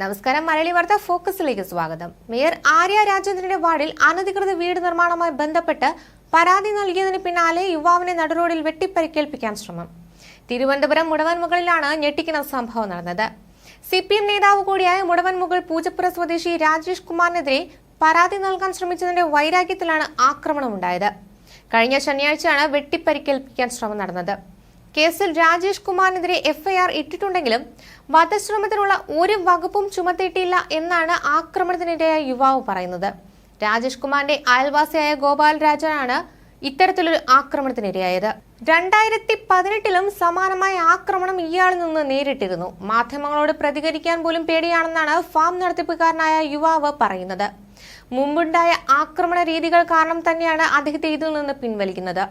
നമസ്കാരം. മലയാളി വാർത്ത ഫോക്കസിലേക്ക് സ്വാഗതം. മേയർ ആര്യ രാജേന്ദ്രന്റെ വാർഡിൽ അനധികൃത വീട് നിർമ്മാണവുമായി ബന്ധപ്പെട്ട് പരാതി നൽകിയതിന് പിന്നാലെ യുവാവിനെ നടുറോഡിൽ വെട്ടിപ്പരിക്കേൽപ്പിക്കാൻ ശ്രമം. തിരുവനന്തപുരം മുടവൻമുകളിലാണ് ഞെട്ടിക്കുന്ന സംഭവം നടന്നത്. സി പി എം നേതാവ് കൂടിയായ മുടവൻമുകൾ പൂജപ്പുര സ്വദേശി രാജേഷ് കുമാറിനെതിരെ പരാതി നൽകാൻ ശ്രമിച്ചതിന്റെ വൈരാഗ്യത്തിലാണ് ആക്രമണമുണ്ടായത്. കഴിഞ്ഞ ശനിയാഴ്ചയാണ് വെട്ടിപ്പരിക്കേൽപ്പിക്കാൻ ശ്രമം നടന്നത്. കേസിൽ രാജേഷ് കുമാറിനെതിരെ എഫ്ഐആർ ഇട്ടിട്ടുണ്ടെങ്കിലും വധശ്രമത്തിനുള്ള ഒരു വകുപ്പും ചുമത്തിയിട്ടില്ല എന്നാണ് ആക്രമണത്തിനിരയായ യുവാവ് പറയുന്നത്. രാജേഷ് കുമാറിന്റെ അയൽവാസിയായ ഗോപാൽ രാജനാണ് ഇത്തരത്തിലൊരു ആക്രമണത്തിനിരയായത്. രണ്ടായിരത്തി പതിനെട്ടിലും സമാനമായ ആക്രമണം ഇയാളിൽ നിന്ന് നേരിട്ടിരുന്നു. മാധ്യമങ്ങളോട് പ്രതികരിക്കാൻ പോലും പേടിയാണെന്നാണ് ഫാം നടത്തിപ്പുകാരനായ യുവാവ് പറയുന്നത്. മുമ്പുണ്ടായ ആക്രമണ രീതികൾ കാരണം തന്നെയാണ് അദ്ദേഹത്തെ ഇതിൽ നിന്ന് പിൻവലിക്കുന്നത്.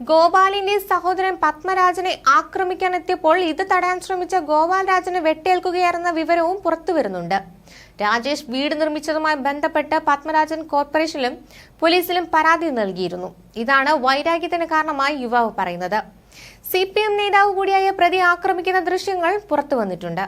ഗോപാലിന്റെ സഹോദരൻ പത്മരാജനെ ആക്രമിക്കാൻ എത്തിയപ്പോൾ ഇത് തടയാൻ ശ്രമിച്ച ഗോപാൽ രാജന് വെട്ടേൽക്കുകയായിരുന്ന വിവരവും പുറത്തു വരുന്നുണ്ട്. രാജേഷ് വീട് നിർമ്മിച്ചതുമായി ബന്ധപ്പെട്ട് പത്മരാജൻ കോർപ്പറേഷനിലും പോലീസിലും പരാതി നൽകിയിരുന്നു. ഇതാണ് വൈരാഗ്യത്തിന് കാരണമായി യുവാവ് പറയുന്നത്. സി പി എം നേതാവ് കൂടിയായ പ്രതി ആക്രമിക്കുന്ന ദൃശ്യങ്ങൾ പുറത്തു വന്നിട്ടുണ്ട്.